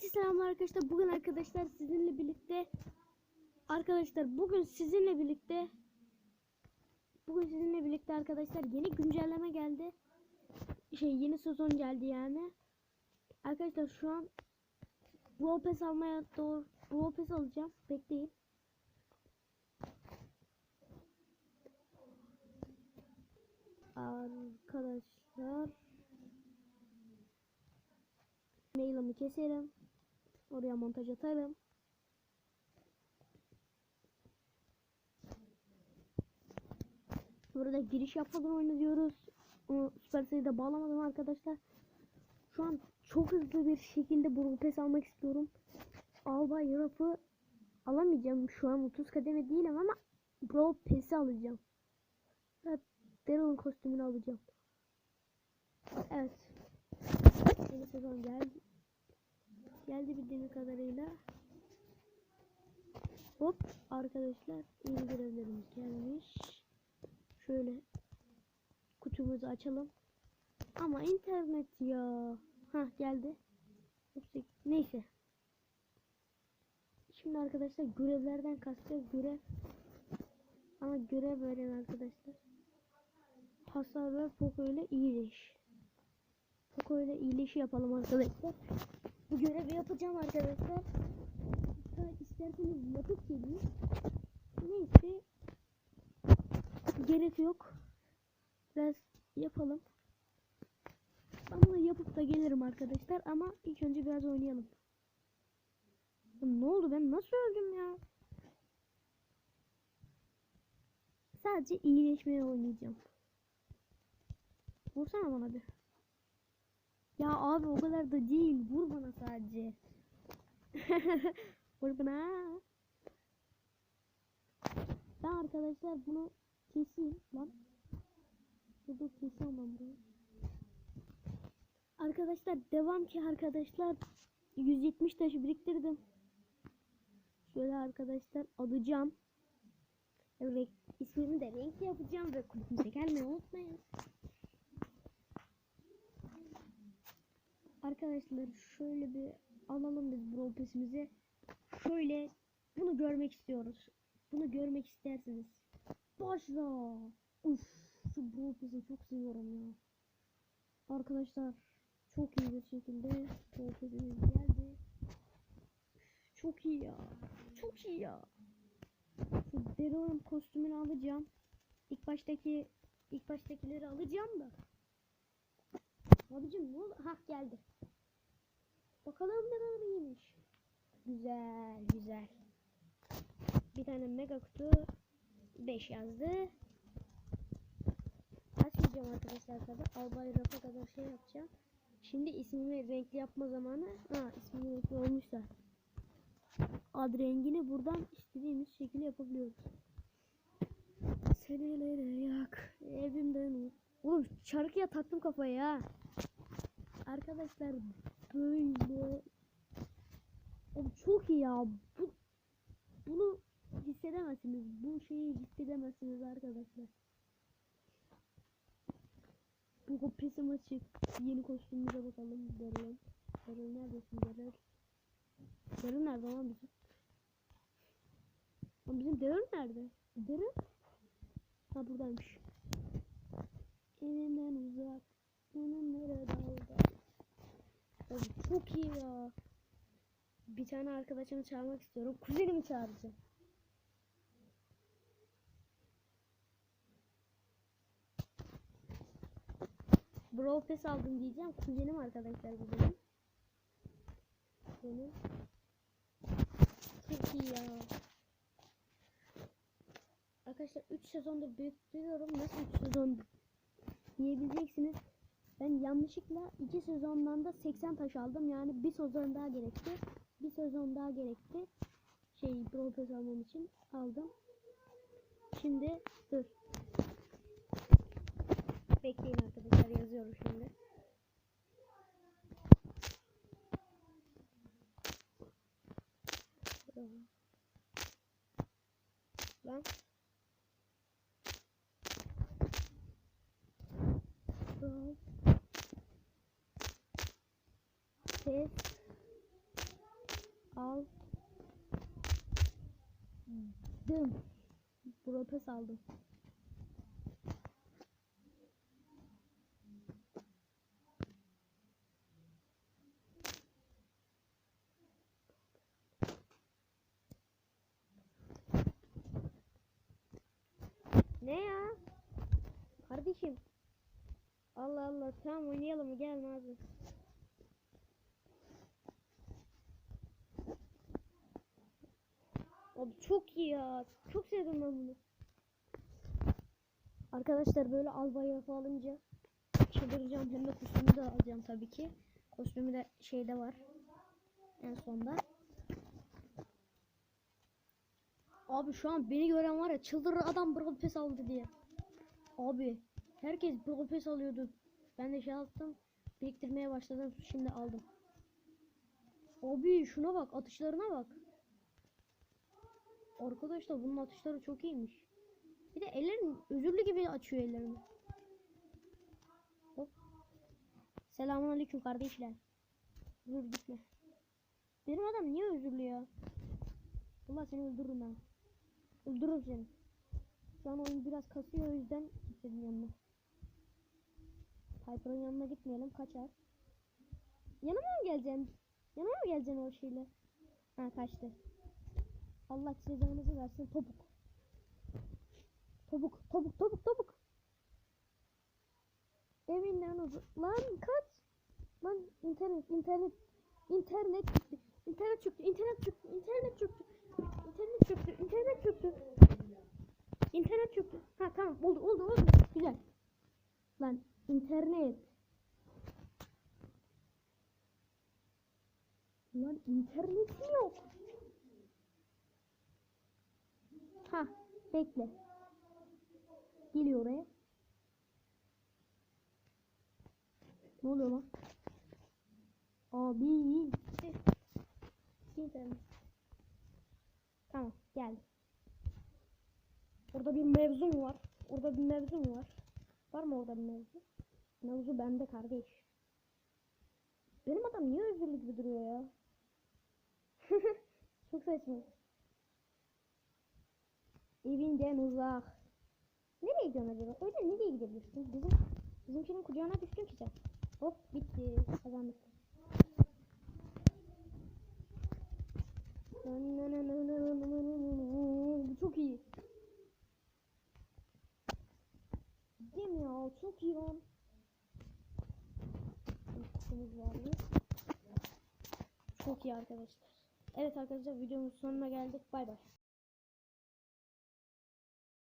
Herkese selamlar arkadaşlar. Bugün arkadaşlar sizinle birlikte arkadaşlar bugün sizinle birlikte bugün sizinle birlikte arkadaşlar yeni güncelleme geldi. Şey yeni sezon geldi yani. Arkadaşlar şu an Brawl Pass almaya doğru Brawl Pass alacağım. Bekleyin. Arkadaşlar mailimi keserim. Oraya montaj atarım. Burada giriş yapmadan oynuyoruz. Onu Supercell'de bağlamadım arkadaşlar. Şu an çok hızlı bir şekilde bu pes almak istiyorum. Albay Rap'ı alamayacağım. Şu an 30 kademe değilim ama Brawl Pass'i alacağım. Evet, Daryl'ın kostümünü alacağım. Evet. Yeni sezon geldi. Geldi bildiğim kadarıyla. Hop arkadaşlar yeni görevlerimiz gelmiş. Şöyle kutumuzu açalım. Ama internet ya. Ha geldi. Neyse. Şimdi arkadaşlar görevlerden kastıyor görev. Ama görev veren arkadaşlar. Hasar ver Poco ile iyileş. Poco ile iyileşi yapalım arkadaşlar. Bu görevi yapacağım arkadaşlar. İsterseniz yapıp geleyim. Neyse. Gerek yok. Biraz yapalım. Ama yapıp da gelirim arkadaşlar. Ama ilk önce biraz oynayalım. Ya Ne oldu ben nasıl öldüm ya? Sadece iyileşmeye oynayacağım. Vursana bana bir. Ya abi o kadar da değil. Vur bana sadece. Vur bana. Ben arkadaşlar bunu keseyim lan. Dur keseyim ben. Arkadaşlar devam ki arkadaşlar 170 taşı biriktirdim. Şöyle arkadaşlar alacağım. Renk, ismini de renkli yapacağım ve kulübümüze gelmeyi unutmayın. Arkadaşlar şöyle bir alalım biz Brawl Pass'imizi. Şöyle bunu görmek istiyoruz. Bunu görmek isterseniz. Başla. Uf, şu Brawl Pass'i çok seviyorum ya. Arkadaşlar çok iyi bir şekilde Brawl Pass'imiz geldi. Çok iyi ya. Çok iyi ya. Şu Daryl'ın kostümünü alacağım. İlk baştaki ilk baştakileri alacağım da. Abicim oldu? Hah geldi. Bakalım ne kadar iyiymiş. Güzel güzel. Bir tane mega kutu 5 yazdı. Açmayacağım arkadaşlar tabi. Albay rafa kadar şey yapacağım. Şimdi ismimi renkli yapma zamanı. Ha ismini renkli olmuşsa. Ad rengini buradan istediğimiz şekilde yapabiliyoruz. Senelere yak evimden Oğlum şarkıya taktım kafayı ya. Arkadaşlar böyle Oğlum çok iyi ya. Bu, bunu hissedemezsiniz. Bu şeyi hissedemezsiniz arkadaşlar. Bu kopesim açık. Yeni kostümümüze bakalım. Darıl. Darıl neredesin Darıl? Darıl nerede lan bizim? Lan bizim Darıl nerede? Darıl? Ha buradaymış. Elimden uzak. Yanımlara dalga. Oğlum çok iyi ya. Bir tane arkadaşımı çağırmak istiyorum. Kuzenimi çağıracağım. Brawl Pass aldım diyeceğim. Kuzenim arkadaşlar bu benim. Çok iyi ya. Arkadaşlar 3 sezondur büyütüyorum. Nasıl 3 sezon diyebileceksiniz. Ben yanlışlıkla 2 sezondan da 80 taş aldım. Yani bir sezon daha gerekti. Bir sezon daha gerekti. Şey Pass almam için aldım. Şimdi dur. Bekleyin arkadaşlar yazıyorum şimdi. Lan. Brawl Pass Dım. Bropes aldım. Ne ya? Kardeşim. Allah Allah tamam oynayalım gel abi. Abi çok iyi ya. Çok sevdim ben bunu. Arkadaşlar böyle albay yapı alınca çıldıracağım. Hem de kostümü de alacağım tabii ki. Kostümü de şeyde var. En sonda. Abi şu an beni gören var ya çıldırır adam Brawl Pass aldı diye. Abi herkes Brawl Pass alıyordu. Ben de şey yaptım. Biriktirmeye başladım. Şimdi aldım. Abi şuna bak atışlarına bak. Arkadaşlar bunun atışları çok iyiymiş. Bir de ellerin özürlü gibi açıyor ellerini. Hop. Selamun aleyküm kardeşler. Dur gitme. Benim adam niye özürlü ya? Allah seni öldürürüm ben. Öldürürüm seni. Şu an oyun biraz kasıyor o yüzden gitmedim yanına. Piper'ın yanına gitmeyelim kaçar. Yanıma mı geleceksin? Yanıma mı geleceksin o şeyle? Ha kaçtı. Allah cezanızı versin topuk. Topuk, topuk, topuk, topuk. Evinden uzun. Lan kaç. Lan internet, internet, internet çöktü. İnternet çöktü, internet çöktü, internet çöktü. İnternet çöktü, internet çöktü. İnternet çöktü. Ha tamam oldu, oldu, oldu. Güzel. Lan internet. Lan internetim yok. Ha bekle. Geliyor oraya. Ne oluyor lan? Abi. Tamam gel. Orada bir mevzu mu var? Orada bir mevzu mu var? Var mı orada bir mevzu? Mevzu bende kardeş. Benim adam niye özürlü gibi duruyor ya? Çok saçma. Evinden uzak. Nereye gidiyorsun acaba? Öyle nereye gidebilirsin? Bizim bizimkinin kucağına düştün ki sen. Hop bitti. Kazandık. Bu çok iyi. Değil mi ya? Çok iyi lan. Çok iyi arkadaşlar. Evet arkadaşlar videomuzun sonuna geldik. Bay bay.